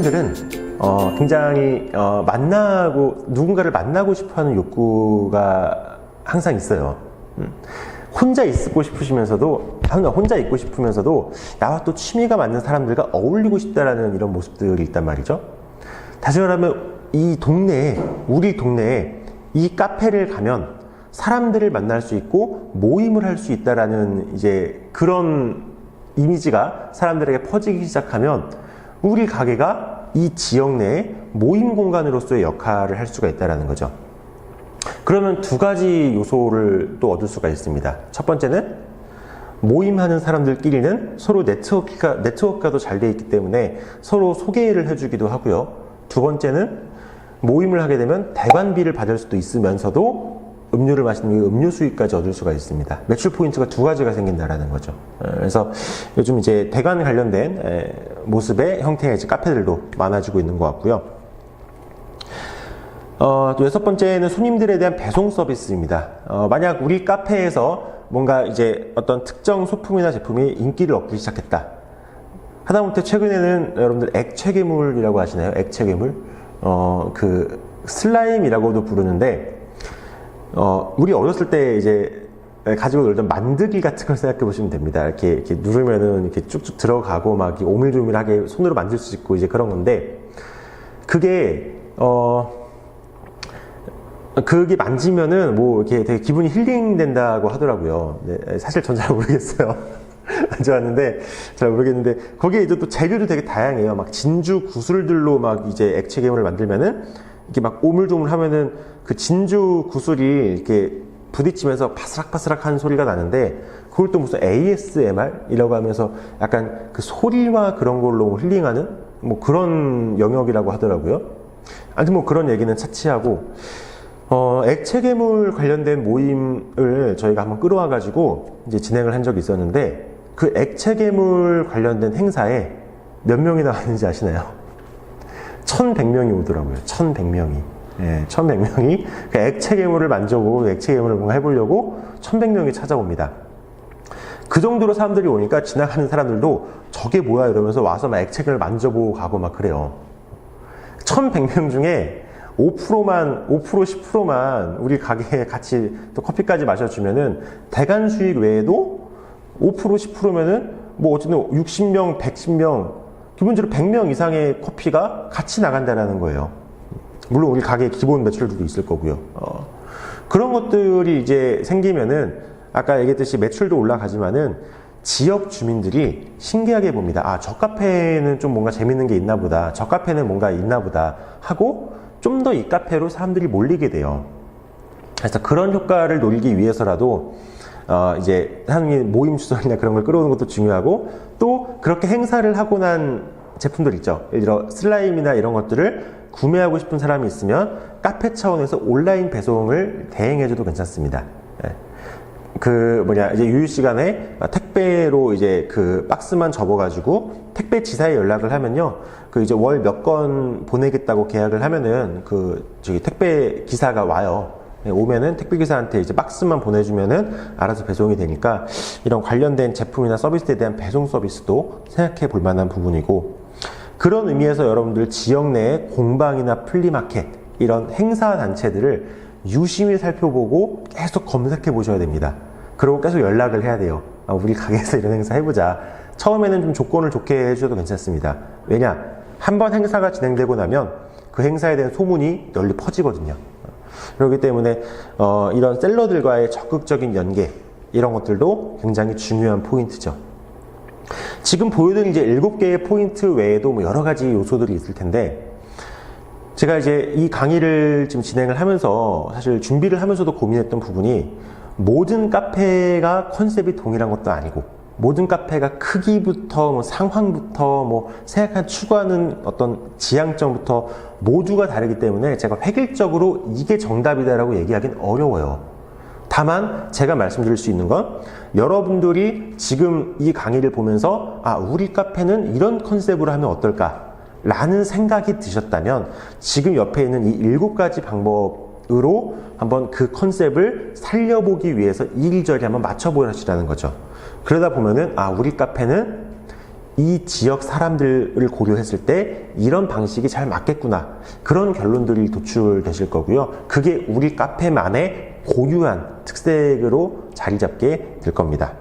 사람들은 어, 굉장히 어, 만나고 누군가를 만나고 싶어하는 욕구가 항상 있어요. 음. 혼자 있고 싶으시면서도 혼자 있고 싶으면서도 나와 또 취미가 맞는 사람들과 어울리고 싶다라는 이런 모습들이 있단 말이죠. 다시 말하면 이 동네에 우리 동네에 이 카페를 가면 사람들을 만날 수 있고 모임을 할 수 있다라는 이제 그런 이미지가 사람들에게 퍼지기 시작하면 우리 가게가 이 지역 내에 모임 공간으로서의 역할을 할 수가 있다라는 거죠. 그러면 두 가지 요소를 또 얻을 수가 있습니다. 첫 번째는 모임하는 사람들끼리는 서로 네트워크가, 네트워크가 더 잘 돼 있기 때문에 서로 소개를 해주기도 하고요. 두 번째는 모임을 하게 되면 대관비를 받을 수도 있으면서도 음료를 마시는 이 음료 수익까지 얻을 수가 있습니다. 매출 포인트가 두 가지가 생긴다라는 거죠. 어, 그래서 요즘 이제 대관 관련된 에, 모습의 형태의 카페들도 많아지고 있는 것 같고요. 어, 또 여섯 번째는 손님들에 대한 배송 서비스입니다. 어, 만약 우리 카페에서 뭔가 이제 어떤 특정 소품이나 제품이 인기를 얻기 시작했다. 하다못해 최근에는 여러분들 액체괴물이라고 하시나요? 액체괴물? 어, 그 슬라임이라고도 부르는데 어, 우리 어렸을 때 이제 가지고 놀던 만드기 같은 걸 생각해 보시면 됩니다. 이렇게, 이렇게 누르면은 이렇게 쭉쭉 들어가고 막 오밀조밀하게 손으로 만질 수 있고 이제 그런 건데 그게 어 그게 만지면은 뭐 이렇게 되게 기분이 힐링 된다고 하더라고요. 네, 사실 전 잘 모르겠어요. 만져봤는데 잘 모르겠는데 거기에 이제 또 재료도 되게 다양해요. 막 진주 구슬들로 막 이제 액체 괴물을 만들면은 이렇게 막 오물조물 하면은 그 진주 구슬이 이렇게 부딪히면서 바스락바스락한 소리가 나는데 그걸 또 무슨 ASMR이라고 하면서 약간 그 소리와 그런 걸로 힐링하는 뭐 그런 영역이라고 하더라고요. 아무튼 뭐 그런 얘기는 차치하고 어, 액체 괴물 관련된 모임을 저희가 한번 끌어와 가지고 이제 진행을 한 적이 있었는데 그 액체 괴물 관련된 행사에 몇 명이 나왔는지 아시나요? 1100명이 오더라고요. 1100명이. 예, 1100명이 그 액체 괴물을 만져보고 액체 괴물을 뭔가 해보려고 1100명이 찾아옵니다. 그 정도로 사람들이 오니까 지나가는 사람들도 저게 뭐야 이러면서 와서 막 액체 괴물을 만져보고 가고 막 그래요. 1100명 중에 5%만, 5% 10%만 우리 가게에 같이 또 커피까지 마셔주면은 대간 수익 외에도 5% 10%면은 뭐 어쨌든 60명, 110명, 기본적으로 100명 이상의 커피가 같이 나간다는 거예요. 물론 우리 가게 기본 매출들도 있을 거고요. 어, 그런 것들이 이제 생기면은 아까 얘기했듯이 매출도 올라가지만은 지역 주민들이 신기하게 봅니다. 아, 저 카페는 좀 뭔가 재밌는 게 있나 보다. 저 카페는 뭔가 있나 보다. 하고 좀 더 이 카페로 사람들이 몰리게 돼요. 그래서 그런 효과를 노리기 위해서라도 어, 이제 사장님 모임 주선이나 그런 걸 끌어오는 것도 중요하고 또 그렇게 행사를 하고 난 제품들 있죠. 예를 들어 슬라임이나 이런 것들을 구매하고 싶은 사람이 있으면 카페 차원에서 온라인 배송을 대행해줘도 괜찮습니다. 예. 그 뭐냐 이제 유휴 시간에 택배로 이제 그 박스만 접어가지고 택배 지사에 연락을 하면요 그 이제 월 몇 건 보내겠다고 계약을 하면은 그 저기 택배 기사가 와요 네, 오면은 택배 기사한테 이제 박스만 보내주면은 알아서 배송이 되니까 이런 관련된 제품이나 서비스에 대한 배송 서비스도 생각해 볼 만한 부분이고 그런 의미에서 여러분들 지역 내에 공방이나 플리마켓 이런 행사 단체들을 유심히 살펴보고 계속 검색해 보셔야 됩니다. 그리고 계속 연락을 해야 돼요. 아, 우리 가게에서 이런 행사 해보자. 처음에는 좀 조건을 좋게 해주셔도 괜찮습니다. 왜냐? 한 번 행사가 진행되고 나면 그 행사에 대한 소문이 널리 퍼지거든요. 그렇기 때문에 어, 이런 셀러들과의 적극적인 연계 이런 것들도 굉장히 중요한 포인트죠. 지금 보여드린 이제 7개의 포인트 외에도 뭐 여러 가지 요소들이 있을 텐데 제가 이제 이 강의를 지금 진행을 하면서 사실 준비를 하면서도 고민했던 부분이 모든 카페가 컨셉이 동일한 것도 아니고 모든 카페가 크기부터 뭐 상황부터 뭐 생각한 추구하는 어떤 지향점부터 모두가 다르기 때문에 제가 획일적으로 이게 정답이다라고 얘기하기는 어려워요. 다만 제가 말씀드릴 수 있는 건 여러분들이 지금 이 강의를 보면서 아 우리 카페는 이런 컨셉으로 하면 어떨까 라는 생각이 드셨다면 지금 옆에 있는 이 일곱 가지 방법으로 한번 그 컨셉을 살려보기 위해서 이리저리 한번 맞춰보시라는 거죠. 그러다 보면은 아 우리 카페는 이 지역 사람들을 고려했을 때 이런 방식이 잘 맞겠구나. 그런 결론들이 도출되실 거고요. 그게 우리 카페만의 고유한 특색으로 자리 잡게 될 겁니다.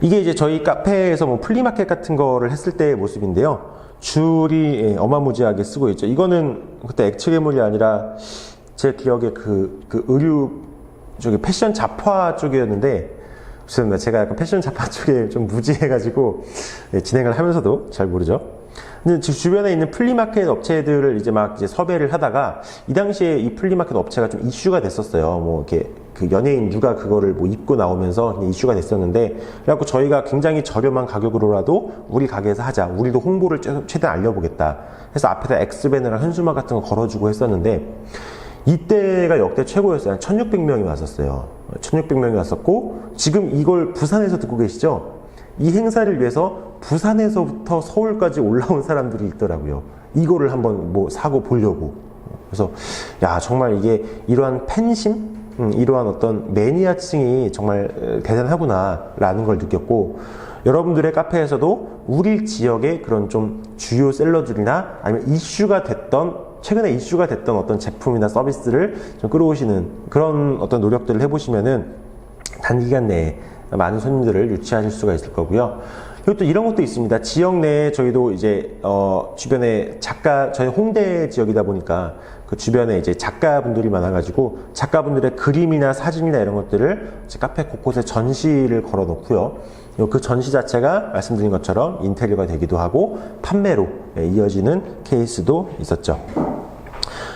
이게 이제 저희 카페에서 뭐 플리마켓 같은 거를 했을 때의 모습인데요. 줄이 예, 어마무지하게 쓰고 있죠. 이거는 그때 액체 괴물이 아니라 제 기억에 그, 그 의류 쪽에 패션 잡화 쪽이었는데 죄송합니다. 제가 약간 패션 잡화 쪽에 좀 무지해가지고 예, 진행을 하면서도 잘 모르죠. 근데 주변에 있는 플리마켓 업체들을 이제 막 이제 섭외를 하다가 이 당시에 이 플리마켓 업체가 좀 이슈가 됐었어요. 뭐 이렇게 그 연예인 누가 그거를 뭐 입고 나오면서 이슈가 됐었는데 그래갖고 저희가 굉장히 저렴한 가격으로라도 우리 가게에서 하자. 우리도 홍보를 최- 최대한 알려보겠다. 해서 앞에다 엑스밴이랑 현수막 같은 거 걸어주고 했었는데 이때가 역대 최고였어요. 한 1600명이 왔었어요. 1600명이 왔었고 지금 이걸 부산에서 듣고 계시죠? 이 행사를 위해서 부산에서부터 서울까지 올라온 사람들이 있더라고요. 이거를 한번 뭐 사고 보려고. 그래서 야 정말 이게 이러한 팬심, 음, 이러한 어떤 매니아층이 정말 에, 대단하구나라는 걸 느꼈고 여러분들의 카페에서도 우리 지역의 그런 좀 주요 셀러들이나 아니면 이슈가 됐던 최근에 이슈가 됐던 어떤 제품이나 서비스를 좀 끌어오시는 그런 어떤 노력들을 해보시면은 단기간 내에 많은 손님들을 유치하실 수가 있을 거고요. 그리고 또 이런 것도 있습니다. 지역 내에 저희도 이제 어 주변에 작가 저희 홍대 지역이다 보니까 그 주변에 이제 작가분들이 많아가지고 작가분들의 그림이나 사진이나 이런 것들을 카페 곳곳에 전시를 걸어놓고요. 그 전시 자체가 말씀드린 것처럼 인테리어가 되기도 하고 판매로 예, 이어지는 케이스도 있었죠.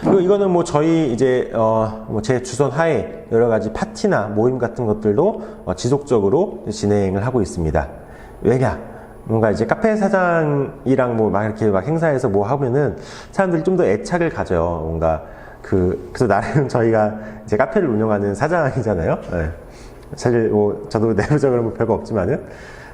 그리고 이거는 뭐 저희 이제 어뭐제 주선 하에 여러 가지 파티나 모임 같은 것들도 어, 지속적으로 진행을 하고 있습니다. 왜냐? 뭔가 이제 카페 사장이랑 뭐 막 이렇게 막 행사에서 뭐 하면은 사람들이 좀 더 애착을 가져요. 뭔가 그 그래서 나름 저희가 이제 카페를 운영하는 사장이잖아요. 예. 사실 뭐 저도 내부적으로 뭐 별거 없지만은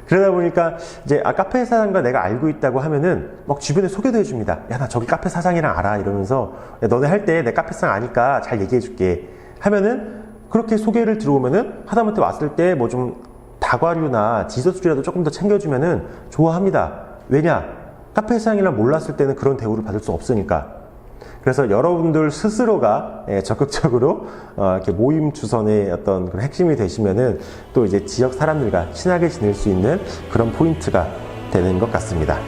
그러다 보니까 이제 아 카페 사장과 내가 알고 있다고 하면은 막 주변에 소개도 해줍니다. 야 나 저기 카페 사장이랑 알아 이러면서 야, 너네 할 때 내 카페 사장 아니까 잘 얘기해줄게 하면은 그렇게 소개를 들어오면은 하다못해 왔을 때 뭐 좀 다과류나 디저트류라도 조금 더 챙겨주면은 좋아합니다. 왜냐 카페 사장이랑 몰랐을 때는 그런 대우를 받을 수 없으니까. 그래서 여러분들 스스로가 예, 적극적으로 어, 이렇게 모임 주선의 어떤 그런 핵심이 되시면은 또 이제 지역 사람들과 친하게 지낼 수 있는 그런 포인트가 되는 것 같습니다.